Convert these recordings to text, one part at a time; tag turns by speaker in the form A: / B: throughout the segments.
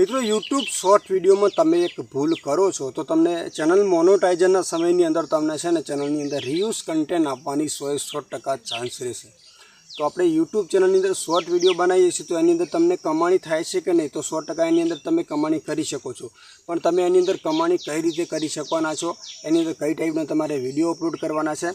A: મિત્રો YouTube short વિડીયોમાં તમે એક ભૂલ કરો છો, તો તમને ચેનલ મોનોટાઇઝરના સમયની અંદર તમને છે ને ચેનલની અંદર રિયુઝ કન્ટેન્ટ આપવાની સો એ સો ટકા ચાન્સ રહેશે. તો આપણે યુટ્યુબ ચેનલની અંદર શોર્ટ વીડિયો બનાવીએ છીએ, તો એની અંદર તમને કમાણી થાય છે કે નહીં, તો સો ટકા એની અંદર તમે કમાણી કરી શકો છો. પણ તમે એની અંદર કમાણી કઈ રીતે કરી શકવાના છો, એની અંદર કઈ ટાઈપના તમારે વીડિયો અપલોડ કરવાના છે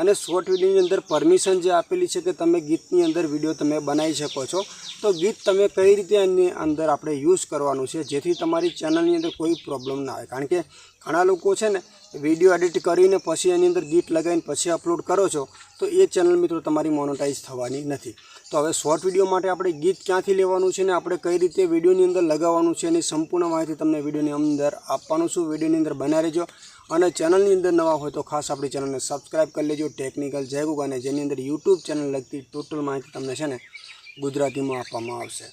A: અને શોર્ટ વિડીયોની અંદર પરમિશન જે આપેલી છે કે તમે ગીતની અંદર વીડિયો તમે બનાવી શકો છો, તો ગીત તમે કઈ રીતે એની અંદર આપણે યુઝ કરવાનું છે, જેથી તમારી ચેનલની અંદર કોઈ પ્રોબ્લેમ ના આવે. કારણ કે ઘણા લોકો છે ને વીડિયો એડિટ કરીને પછી એની અંદર ગીત લગાવીને પછી અપલોડ કરો છો, તો એ ચેનલ મિત્રો તમારી મોનોટાઈઝ થવાની નથી. તો હવે શોર્ટ વીડિયો માટે આપણે ગીત ક્યાંથી લેવાનું છે ને આપણે કઈ રીતે વિડીયોની અંદર લગાવવાનું છે એની સંપૂર્ણ માહિતી તમને વિડીયોની અંદર આપવાનું છું. વિડીયોની અંદર બનાવી રહેજો. અને ચેનલની અંદર નવા હોય તો ખાસ આપણી ચેનલને સબસ્ક્રાઈબ કરી લેજો. ટેકનિકલ જય અને જેની અંદર યુટ્યુબ ચેનલ લગતી ટોટલ માહિતી તમને છે ને ગુજરાતીમાં આપવામાં આવશે.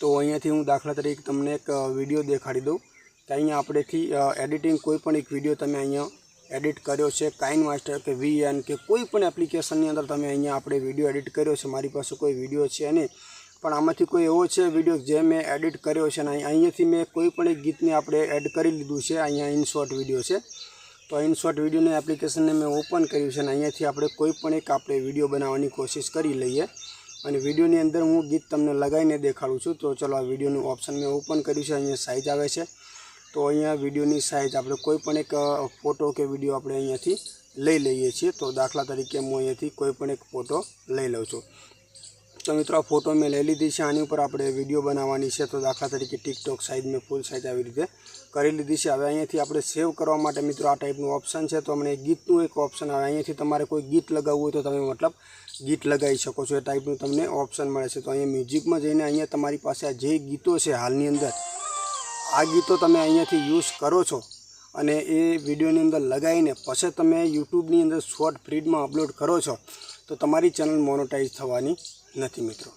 A: તો અહીંયાથી હું દાખલા તરીકે તમને એક વીડિયો દેખાડી દઉં. કે અહીંયા આપણેથી એડિટિંગ કોઈ પણ એક વીડિયો તમે અહીંયા એડિટ કર્યો છે, કાઇન માસ્ટર કે વીએન કે કોઈ પણ એપ્લિકેશનની અંદર તમે અહીંયા આપણે વીડિયો એડિટ કર્યો છે, મારી પાસે કોઈ વીડિયો છે નહીં. પણ આમાંથી કોઈ એવો છે વીડિયો જે મેં એડિટ કર્યો છે અને અહીં- અહીંયાથી મેં કોઈ પણ એક ગીતને આપણે એડ કરી લીધું છે. અહીંયા ઇનશોર્ટ વીડિયો છે. તો ઇનશોર્ટ વિડીયોની એપ્લિકેશનને મેં ઓપન કર્યું છે અને અહીંયાથી આપણે કોઈ પણ એક આપણે વીડિયો બનાવવાની કોશિશ કરી લઈએ. અને વિડીયોની અંદર હું ગીત તમને લગાવીને દેખાડું છું. તો ચલો આ વિડીયોનું ઓપ્શન મેં ઓપન કર્યું છે. અહીંયા સાઇઝ આવે છે. તો અહીંયા વિડીયોની સાઇઝ આપણે કોઈ પણ એક ફોટો કે વીડિયો આપણે અહીંયાથી લઈ લઈએ છીએ. તો દાખલા તરીકે હું અહીંયાથી કોઈ પણ એક ફોટો લઈ લઉં છું. તો મિત્રો, આ ફોટો મેં લઈ લીધી છે. આની ઉપર આપણે વીડિયો બનાવવાની છે. તો દાખલા તરીકે ટિકટોક સાઇઝ મેં ફૂલ સાઇઝ આવી રીતે કરી લીધી છે. હવે અહીંયાથી આપણે સેવ કરવા માટે મિત્રો, આ ટાઈપનું ઓપ્શન છે. તો અમને ગીતનું એક ઓપ્શન આવે. અહીંયાથી તમારે કોઈ ગીત લગાવવું હોય તો તમે મતલબ ગીત લગાવી શકો છો. એ ટાઈપનું તમને ઓપ્શન મળે છે. તો અહીંયા મ્યુઝિકમાં જઈને અહીંયા તમારી પાસે આ જે ગીતો છે હાલની અંદર, આ ગીતો તમે અહીંયાથી યુઝ કરો છો અને એ વિડીયોની અંદર લગાવીને પછી તમે યુટ્યુબની અંદર શોર્ટ ફીડમાં અપલોડ કરો છો. તો તમારી ચેનલ મોનોટાઈઝ થવાની નથી મિત્રો.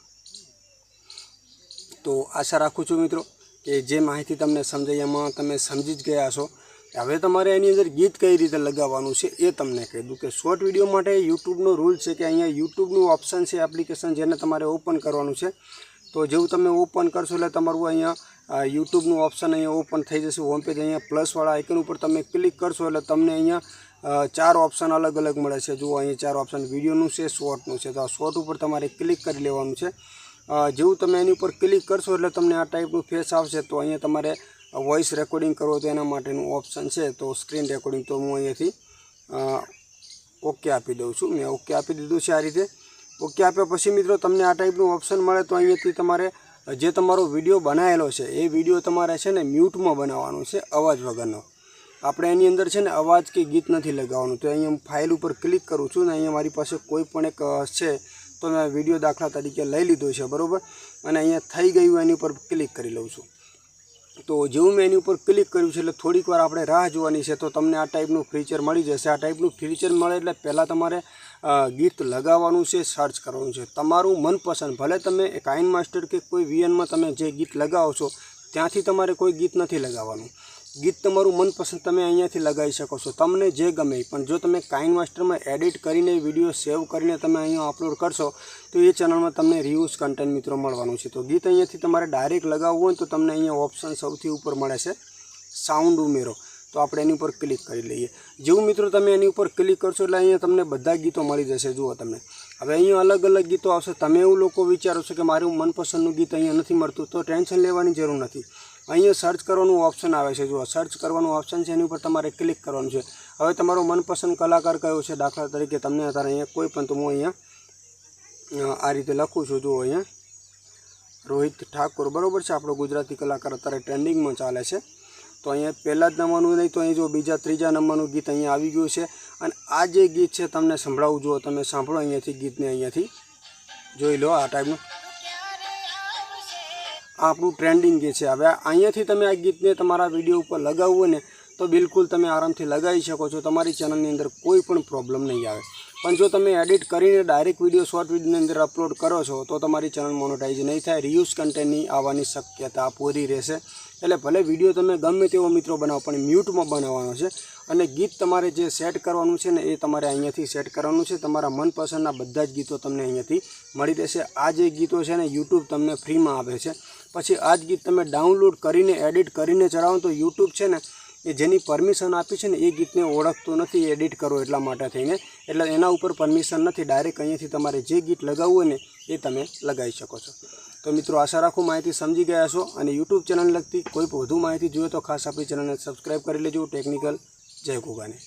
A: તો આશા રાખું છું મિત્રો કે જે માહિતી તમને સમજાઈ એમાં તમે સમજી જ ગયા છો હવે તમારે એની અંદર ગીત કઈ રીતે લગાવવાનું છે એ તમને કહી દઉં કે શોર્ટ વીડિયો માટે યુટ્યુબનો રૂલ છે કે અહીંયા યુટ્યુબનું ઓપ્શન છે એપ્લિકેશન જેને તમારે ઓપન કરવાનું છે. તો જેવું તમે ઓપન કરશો એટલે તમારું અહીંયા યુટ્યુબનું ઓપ્શન અહીંયા ઓપન થઈ જશે. હોમ પેજ અહીંયા પ્લસવાળા આઇકન ઉપર તમે ક્લિક કરશો એટલે તમને અહીંયા ચાર ઓપ્શન અલગ અલગ મળે છે. જુઓ, અહીંયા ચાર ઓપ્શન વિડીયોનું છે, શોર્ટનું છે. તો આ શોર્ટ ઉપર તમારે ક્લિક કરી લેવાનું છે. જેવું તમે એની ઉપર ક્લિક કરશો એટલે તમને આ ટાઈપનું ફેસ આવશે. તો અહીંયા તમારે વોઇસ રેકોર્ડિંગ કરવો તો એના માટેનું ઓપ્શન છે. તો સ્ક્રીન રેકોર્ડિંગ તો હું અહીંયાથી ઓકે આપી દઉં છું. મેં ઓકે આપી દીધું છે આ રીતે. ઓકે આપ્યા પછી મિત્રો તમને આ ટાઈપનું ઓપ્શન મળે તો અહીંયાથી તમારે જે તમારો વીડિયો બનાવેલો છે, એ વીડિયો તમારે છે ને મ્યુટમાં બનાવવાનો છે, અવાજ વગરનો. આપણે એની અંદર છે ને અવાજ કે ગીત નથી લગાવવાનું. તો અહીંયા હું ફાઇલ ઉપર ક્લિક કરું છું ને અહીંયા મારી પાસે કોઈ પણ એક છે, તો મેં વીડિયો દાખલા તરીકે લઈ લીધો છે, બરાબર? અને અહીંયા થઈ ગયું એની ઉપર ક્લિક કરી લઉં છું. તો જેવું મેં એની ઉપર ક્લિક કર્યું છે એટલે થોડીક વાર આપણે રાહ જોવાની છે, તો તમને આ ટાઈપનું ફીચર મળી જશે. આ ટાઈપનું ફીચર મળે એટલે પહેલાં તમારે ગીત લગાવવાનું છે સર્ચ કરવાનું છે. તમારું મનપસંદ, ભલે તમે કાઇન માસ્ટર કે કોઈ વીએનમાં તમે જે ગીત લગાવો છો, ત્યાંથી તમારે કોઈ ગીત નથી લગાવવાનું. ગીત તમારું મનપસંદ તમે અહીંયાથી લગાવી શકો છો. તમને જે ગમે પણ જો તમે કાઇન માસ્ટરમાં એડિટ કરીને વીડિયો સેવ કરીને તમે અહીંયા અપલોડ કરશો, તો એ ચેનલમાં તમને રિવ્યુઝ, કન્ટેન્ટ મિત્રો મળવાનું છે. તો ગીત અહીંયાથી તમારે ડાયરેક્ટ લગાવવું હોય તો તમને અહીંયા ઓપ્શન સૌથી ઉપર મળે છે, સાઉન્ડ ઉમેરો. તો આપણે એની ઉપર ક્લિક કરી લઈએ. જેવું મિત્રો તમે એની ઉપર ક્લિક કરશો એટલે અહીંયા તમને બધા ગીતો મળી જશે. જુઓ તમને. હવે અહીંયા અલગ અલગ ગીતો આવશે. તમે એવું લોકો વિચારો છો કે મારું મનપસંદનું ગીત અહીંયા નથી મળતું, તો ટેન્શન લેવાની જરૂર નથી. અહીંયા સર્ચ કરવાનું ઓપ્શન આવે છે. જુઓ સર્ચ કરવાનું ઓપ્શન છે, એની ઉપર તમારે ક્લિક કરવાનું છે. હવે તમારો મનપસંદ કલાકાર કયો છે? દાખલા તરીકે તમને અત્યારે અહીંયા કોઈ પણ હું અહીંયા આ રીતે લખું છું. જુઓ અહીંયા. રોહિત ઠાકોર, બરાબર છે? આપણો ગુજરાતી કલાકાર અત્યારે ટ્રેન્ડિંગમાં ચાલે છે. તો અહીંયા પહેલાં જ નંબરનું નહીં, તો અહીં જો બીજા, ત્રીજા નંબરનું ગીત અહીંયા આવી ગયું છે. અને આ જે ગીત છે, તમને સંભળાવું, જુઓ, તમે સાંભળો અહીંયાથી ગીતને અહીંયાથી. જોઈ લો આ ટાઈપનું આપણું ટ્રેન્ડિંગ જે છે. હવે અહીંયાથી તમે આ ગીતને તમારા વીડિયો ઉપર લગાવવું ને, તો બિલકુલ તમે આરામથી લગાવી શકો છો. તમારી ચેનલની અંદર કોઈ પણ પ્રોબ્લેમ નહીં આવે. પણ જો તમે એડિટ કરીને ડાયરેક્ટ વીડિયો શોર્ટ વિડીયોની અંદર અપલોડ કરો છો, તો તમારી ચેનલ મોનોટાઈઝ નહીં થાય. રિયુઝ કન્ટેન્ટની આવવાની શક્યતા પૂરી રહેશે. એટલે ભલે વીડિયો તમે ગમે તેવો મિત્રો બનાવો, પણ મ્યુટમાં બનાવવાનો છે. અને ગીત તમારે જે સેટ કરવાનું છે ને એ તમારે અહીંયાથી સેટ કરવાનું છે. તમારા મનપસંદના બધા જ ગીતો તમને અહીંયાથી મળી રહેશે. આ જે ગીતો છે ને યુટ્યુબ તમને ફ્રીમાં આપે છે. પછી આ જ ગીત તમે ડાઉનલોડ કરીને એડિટ કરીને ચડાવો તો યુટ્યુબ છે ને એ જેની પરમિશન આપી છે ને એ ગીતને ઓળખતું નથી એડિટ કરો એટલા માટે થઈને. એટલે એના ઉપર પરમિશન નથી. ડાયરેક્ટ અહીંયાથી તમારે જે ગીત લગાવવું હોય ને એ તમે લગાવી શકો છો. તો મિત્રો, આશા રાખું માહિતી સમજી ગયા છો અને યુટ્યુબ ચેનલ લગતી કોઈ વધુ માહિતી જોઈએ તો ખાસ આપણી ચેનલને સબસ્ક્રાઈબ કરી લેજો. ટેકનિકલ જય ગોગાને.